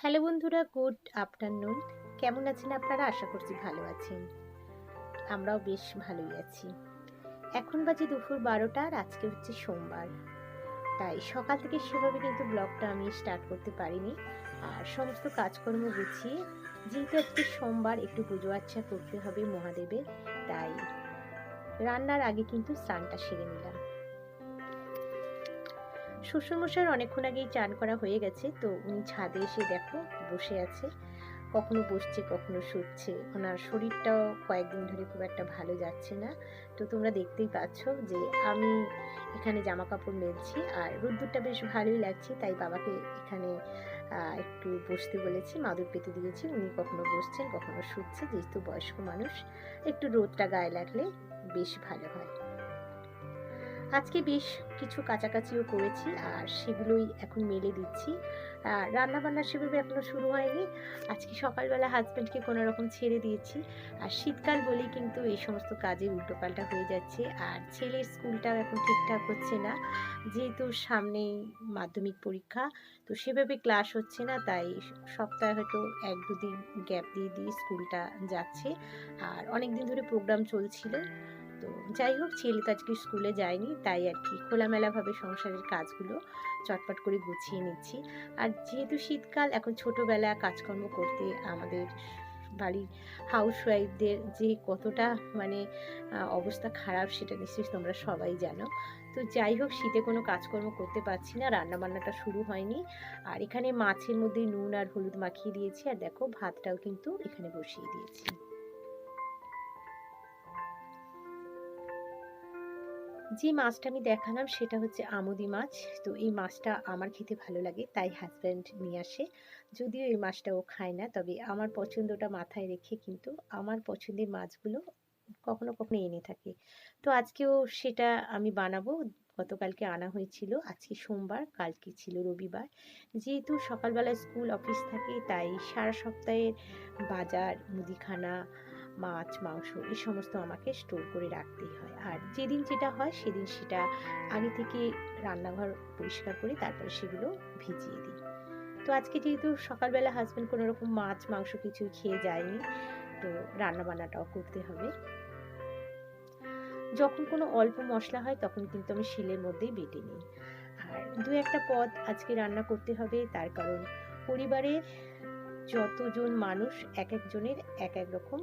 Hello বন্ধুরা, good afternoon. কেমন আছেন আপনারা? আশা করছি ভালো আছেন। আমরাও বেশ ভালোই আছি। এখন বাজে দুপুর বারোটা আর আজকে হচ্ছে সোমবার। তাই সকাল থেকে সেভাবে কিন্তু ব্লগটা আমি স্টার্ট করতে পারিনি। আর সমস্ত কাজকর্ম গুছিয়ে, যেহেতু আজকে সোমবার, একটু পুজো আচ্ছা করতে হবে মহাদেবের। তাই রান্নার আগে কিন্তু স্নানটা সেরে নিলাম। শ্বশুরমশাইয়ের অনেকক্ষণ আগেই চান করা হয়ে গেছে, তো উনি ছাদে এসে দেখো বসে আছে। কখনো বসছে, কখনো শুচ্ছে। ওনার শরীরটাও কয়েকদিন ধরে খুব একটা ভালো যাচ্ছে না। তো তোমরা দেখতেই পাচ্ছ যে আমি এখানে জামা কাপড় মেলছি আর রোদ্দুরটা বেশ ভালোই লাগছে, তাই বাবাকে এখানে একটু বসতে বলেছি, মাদুর পেতে দিয়েছি। উনি কখনো বসছেন, কখনো শুচ্ছে, যেহেতু বয়স্ক মানুষ, একটু রোদটা গায়ে লাগলে বেশ ভালো হয়। আজকে বেশ কিছু কাছাকাছিও করেছি আর সেগুলোই এখন মেলে দিচ্ছি। আর রান্না বান্না সেভাবে এখনও শুরু হয়নি। আজকে সকালবেলা হাজব্যান্ডকে কোনো রকম ছেড়ে দিয়েছি। আর শীতকাল বলেই কিন্তু এই সমস্ত কাজের উল্টোপাল্টা হয়ে যাচ্ছে। আর ছেলের স্কুলটাও এখন ঠিকঠাক হচ্ছে না। যেহেতু সামনেই মাধ্যমিক পরীক্ষা, তো সেভাবে ক্লাস হচ্ছে না, তাই সপ্তাহে হয়তো এক দুদিন গ্যাপ দিয়ে দিয়ে স্কুলটা যাচ্ছে। আর অনেক দিন ধরে প্রোগ্রাম চলছিল। তো যাই হোক, ছেলে তো আজকে স্কুলে যায়নি, তাই আর কি। খোলামেলাভাবে সংসারের কাজগুলো চটপট করে গুছিয়ে নিচ্ছি। আর যেহেতু শীতকাল, এখন ছোটোবেলা কাজকর্ম করতে আমাদের বাড়ির হাউস ওয়াইফদের যে কতটা মানে অবস্থা খারাপ, সেটা নিশ্চয়ই তোমরা সবাই জানো। তো যাই হোক, শীতে কোনো কাজকর্ম করতে পারছি না রান্না বান্নাটা শুরু হয়নি। আর এখানে মাছের মধ্যে নুন আর হলুদ মাখিয়ে দিয়েছি, আর দেখো ভাতটাও কিন্তু এখানে বসিয়ে দিয়েছি। যে মাছটা আমি দেখালাম সেটা হচ্ছে আমুদি মাছ। তো এই মাছটা আমার খেতে ভালো লাগে, তাই হাজব্যান্ড নিয়ে আসে। যদিও এই মাছটা ও খায় না, তবে আমার পছন্দটা মাথায় রেখে কিন্তু আমার পছন্দের মাছগুলো কখনো কখনো এনে থাকে। তো আজকেও সেটা আমি বানাবো। গতকালকে আনা হয়েছিল, আজকে সোমবার, কালকে ছিল রবিবার। যেহেতু সকালবেলা স্কুল, অফিস থাকে, তাই সারা সপ্তাহের বাজার, মুদিখানা মাছ, মাংস এই সমস্ত আমাকে স্টোর করে রাখতেই হয়। আর যেদিন যেটা হয় সেদিন সেটা আগে থেকে রান্নাঘর পরিষ্কার করে তারপরে সেগুলো ভিজিয়ে দিই। তো আজকে যেহেতু সকালবেলা হাজব্যান্ড কোনো রকম মাছ, মাংস কিছুই খেয়ে যায়নি, তো রান্না বান্নাটাও করতে হবে। যখন কোনো অল্প মশলা হয় তখন কিন্তু আমি শিলের মধ্যেই বেটে নিই। আর দু একটা পদ আজকে রান্না করতে হবে, তার কারণ পরিবারের যতজন মানুষ এক একজনের এক এক রকম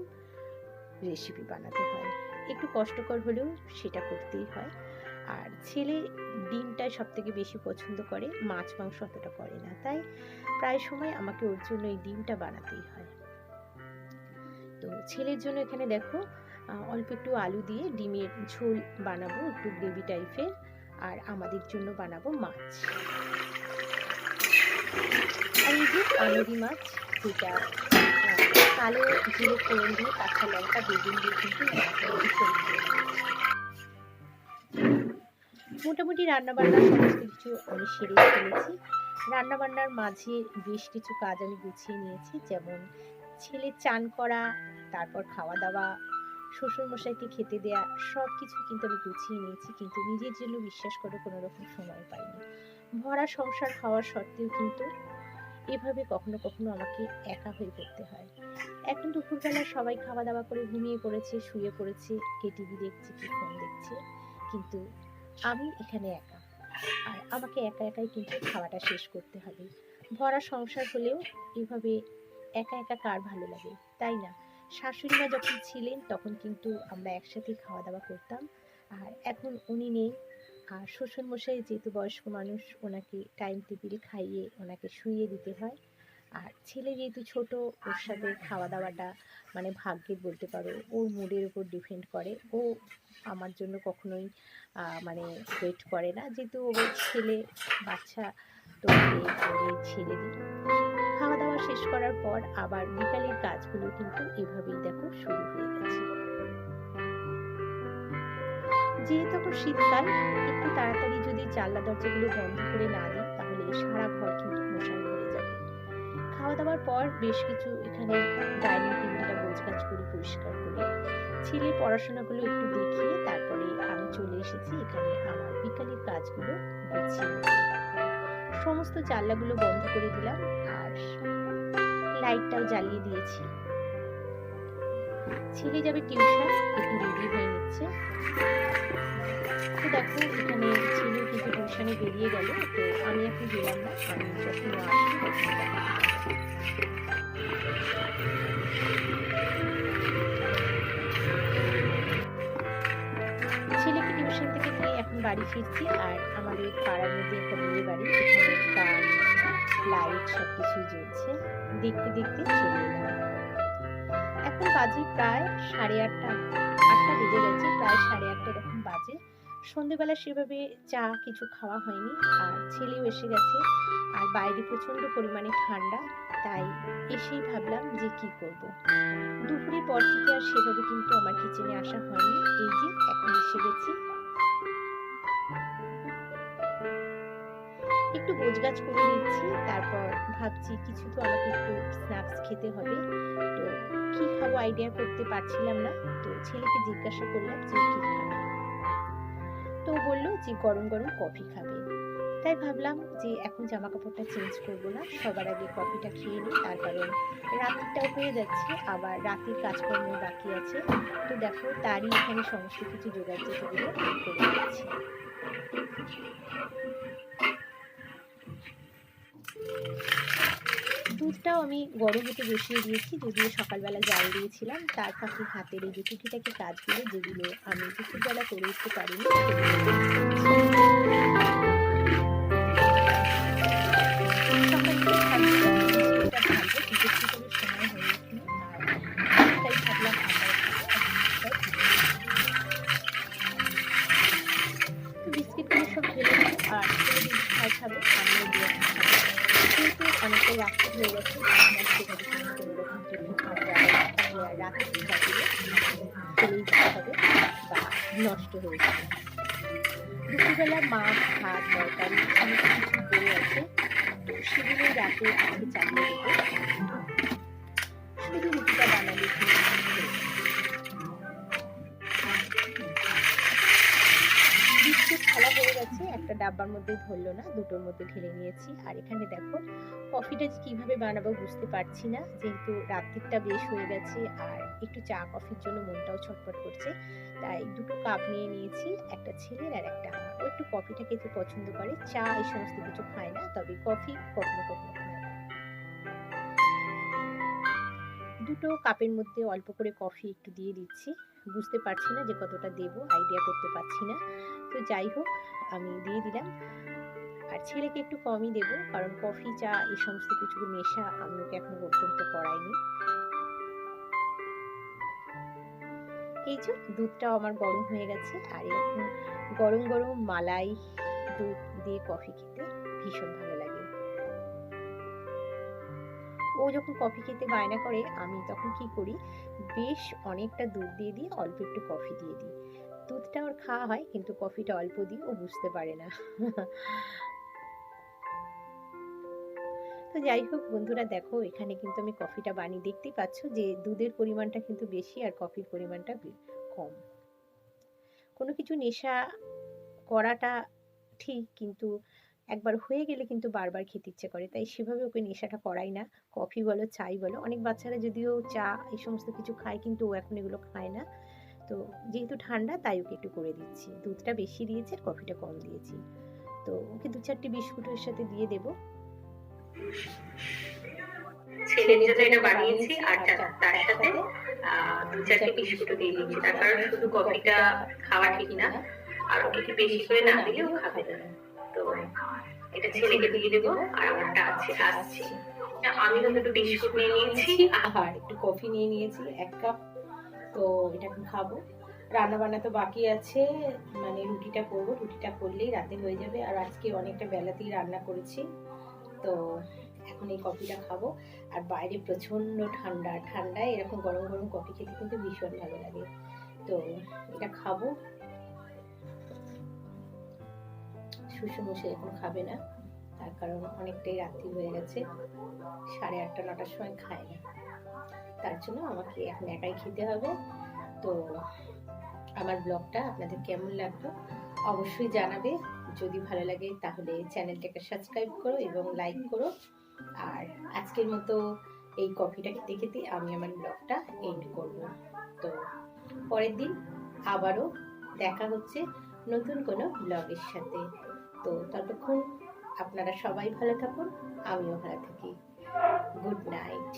রেসিপি বানাতে হয়। একটু কষ্টকর হলেও সেটা করতেই হয়। আর ছেলে ডিমটাই সব থেকে বেশি পছন্দ করে, মাছ মাংস অতটা করে না। তাই প্রায় সময় আমাকে ওর জন্য এই ডিমটা বানাতেই হয়। তো ছেলের জন্য এখানে দেখো অল্প একটু আলু দিয়ে ডিমের ঝোল বানাবো, একটু গ্রেভি টাইপের। আর আমাদের জন্য বানাবো মাছ। আর এই যে মাছ, যেটা কালো জিরে ফোড়ন দিয়ে কাঁচা লঙ্কা বেগুন দিয়ে কিন্তু মোটামুটি রান্নাবান্না সমস্ত কিছু আমি সেরে ফেলেছি। রান্নাবান্নার মাঝে বেশ কিছু কাজ আমি গুছিয়ে নিয়েছি, যেমন ছেলে চান করা, তারপর খাওয়া দাওয়া শ্বশুরমশাইকে খেতে দেয়া সব কিছু কিন্তু আমি গুছিয়ে নিয়েছি, কিন্তু নিজের জন্য বিশ্বাস করে কোনো রকম সময় পাইনি। ভরা সংসার হওয়া সত্ত্বেও কিন্তু এভাবে কখনো কখনো আমাকে একা হয়ে পড়তে হয়। এখন দুপুরবেলা সবাই খাওয়া দাওয়া করে ঘুমিয়ে পড়েছে, শুয়ে পড়েছে, কে টিভি দেখছে, কি ফোন দেখছে। কিন্তু আমি এখানে একা। আর আমাকে একা একাই কিন্তু খাওয়াটা শেষ করতে হবে। ভরা সংসার হলেও এভাবে একা একা কার ভালো লাগে? তাই না? শাশুড়ি মা যখন ছিলেন তখন কিন্তু আমরা একসাথে খাওয়া দাওয়া করতাম। আর এখন উনি নেই আর শ্বশুরমশাই যেহেতু বয়স্ক মানুষ, ওনাকে টাইম টেবিল খাইয়ে ওনাকে শুইয়ে দিতে হয়। আর ছেলে যেহেতু ছোট, ওর সাথে খাওয়া দাওয়াটা মানে ভাগ্যের বলতে পারো, ওর মুডের উপর ডিপেন্ড করে। ও আমার জন্য কখনোই মানে ওয়েট করে না। যেহেতু ওর ছেলে, বাচ্চা, তো ছেড়ে দিই। খাওয়া দাওয়া শেষ করার পর আবার বিকালের কাজগুলো কিন্তু এভাবেই দেখো শুরু হয়ে গেছে। যেহেতু এখন শীতকাল, একটু তাড়াতাড়ি যদি জানলা দরজাগুলো বন্ধ করে না দিই, তাহলে সারা ঘর কিন্তু মশার ভরে যাবে খাওয়া দাওয়ার পর বেশ কিছু এখানে ডাইনিং টেবিলটা গোছগাছ করে পরিষ্কার করে, ছেলের পড়াশোনাগুলো একটু দেখিয়ে তারপরে আমি চলে এসেছি এখানে আমার বিকালের কাজগুলো গুছিয়ে। সমস্ত জানলাগুলো বন্ধ করে দিলাম আর লাইটটাও জ্বালিয়ে দিয়েছি ছেলে যাবে টিউশন একটু রেডি হয়ে নিচ্ছে তো দেখো, এখানে ছেলে কিন্তু টিউশনে বেরিয়ে গেল, তো আমি এখন গেলাম না, আমি যখন। ছেলেকে টিউশন থেকে নিয়ে এখন বাড়ি ফিরছি, আর আমাদের পাড়ার মধ্যে একটা বিয়ে বাড়ি গান লাইট সব কিছুই জ্বলছে। দেখতে দেখতে চলে এলাম এখন বাজে প্রায় সাড়ে আটটা আটটা বেজে গেছে, প্রায় সাড়ে আটটা এরকম বাজে সন্ধেবেলা সেভাবে চা কিছু খাওয়া হয়নি, আর ছেলেও এসে গেছে, আর বাইরে প্রচণ্ড পরিমাণে ঠান্ডা, তাই এসেই ভাবলাম যে কি করব। দুপুরের পর থেকে আর সেভাবে কিন্তু আমার কিচেনে আসা হয়নি, এই যে এখন এসে গেছি একটু গোছগাছ করে নিচ্ছি, তারপর ভাবছি কিছু তো আমাকে একটু স্ন্যাক্স খেতে হবে। তো কি খাব আইডিয়া করতে পারছিলাম না, তো ছেলেকে জিজ্ঞাসা করলাম যে কি খাবে। তো বলল যে গরম গরম কফি খাবে। তাই ভাবলাম যে এখন জামা কাপড়টা চেঞ্জ করব না, সবার আগে কফিটা খেয়ে নিই, তার কারণ রাত্রিটাও হয়ে যাচ্ছে, আবার রাতের কাজকর্ম বাকি আছে। তো দেখো তারই এখানে সমস্ত কিছু জোগাড় যেগুলো করে দুধটাও আমি গরম হতে বসিয়ে দিয়েছি যদিও সকালবেলা জাল দিয়েছিলাম। তার ফাঁকে হাতের এই যে টুকিটাকি কাজগুলো যেগুলো আমি দুপুরবেলা করে উঠতে পারিনি বিস্কিটগুলো নষ্ট হয়ে যাবে। দুপুরবেলা মাছ, ভাত, তরকারি সমস্ত কিছু বেড়ে আছে তো সেগুলো রাতে আজকে চালিয়ে দেবো। শুধু রুটিটা বানালে হয়ে গেছে, একটা ডাব্বার মধ্যে ধরলো না, দুটোর মধ্যে ঢেলে নিয়েছি। আর এখানে দেখো, কফিটা কীভাবে বানাবো বুঝতে পারছি না, যেহেতু রাত্রিটা বেশ হয়ে গেছে, আর একটু চা কফির জন্য মনটাও ছটফট করছে। তাই দুটো কাপ নিয়ে নিয়েছি, একটা ছেলের আর একটা আমার। ও একটু কফিটা খেতে পছন্দ করে। চা এই সমস্ত কিছু খায় না, তবে কফি কখনো কখনো খায়। দুটো কাপের মধ্যে অল্প করে কফি একটু দিয়ে দিচ্ছি। বুঝতে পারছি না যে কতটা দেবো আইডিয়া করতে পারছি না। তো যাই হোক, আমি দিয়ে দিলাম। আর ছেলেকে একটু কমই দেব, কারণ কফি চা এই সমস্ত কিছু নেশা আমি ওকে এখনও পর্যন্ত করাইনি। এই যে দুধটাও আমার গরম হয়ে গেছে আর এরকম গরম গরম মালাই দুধ দিয়ে কফি খেতে ভীষণ ভালো লাগে। ও যখন কফি খেতে বায়না করে, আমি তখন কি করি, বেশ অনেকটা দুধ দিয়ে দিই, অল্প একটু কফি দিয়ে দিই। দুধটা ওর খাওয়া হয়, কিন্তু কফিটা অল্প দিই, ও বুঝতে পারে না। তো যাই হোক বন্ধুরা দেখো, এখানে কিন্তু আমি কফিটা বানিয়ে দেখতেই পাচ্ছ যে দুধের পরিমাণটা কিন্তু বেশি আর কফির পরিমাণটা কম। কোনো কিছু নেশা করাটা ঠিক কিন্তু একবার হয়ে গেলে কিন্তু বারবার খেতে ইচ্ছে করে, তাই সেভাবে ওকে নেশাটা করাই না। কফি বলো, চাই বলো, অনেক বাচ্চারা যদিও চা এই সমস্ত কিছু খায় কিন্তু ও এখন এগুলো খায় না। তো যেহেতু ঠান্ডা, তাই ওকে একটু করে দিচ্ছি। দুধটা বেশি দিয়েছি আর কফিটা কম দিয়েছি। তো ওকে দু চারটি বিস্কুটের সাথে দিয়ে দেবো। এটা বানিয়েছি আর তার সাথে দু চারটে দিয়ে তার কারণ শুধু কফিটা খাওয়া ঠিক না, আর ওকে একটু বেশি করে না দিলেও খাবে। না তো এটা ছেলেকে দিয়ে দেবো, আর আমারটা আছে, আসছে। আমি কিন্তু একটু বিস্কুট নিয়ে নিয়েছি। আর একটু কফি নিয়ে নিয়েছি, এক কাপ। তো এটা খাব। রান্না বান্না তো বাকি আছে মানে রুটিটা করব। রুটিটা করলেই রাতে হয়ে যাবে। আর আজকে অনেকটা বেলাতেই রান্না করেছি। তো এখন এই কফিটা খাব। আর বাইরে প্রচণ্ড ঠান্ডা, ঠান্ডায় এরকম গরম গরম কফি খেতে কিন্তু ভীষণ ভালো লাগে। তো এটা খাব। শুশুমশাই এখন খাবে না। তার কারণ অনেকটাই রাত্রি হয়ে গেছে। সাড়ে আটটা, নটার সময় খায় না। তার জন্য আমাকে এখন একাই খেতে হবে। তো আমার ব্লগটা আপনাদের কেমন লাগল অবশ্যই জানাবে। যদি ভালো লাগে তাহলে চ্যানেলটাকে সাবস্ক্রাইব করো এবং লাইক করো। আর আজকের মতো এই কফিটাকে খেতে খেতে আমি আমার ব্লগটা এন্ড করব। তো পরের দিন আবারও দেখা হচ্ছে নতুন কোনো ব্লগের সাথে। তো ততক্ষণ আপনারা সবাই ভালো থাকুন, আমিও ভালো থাকি। Good night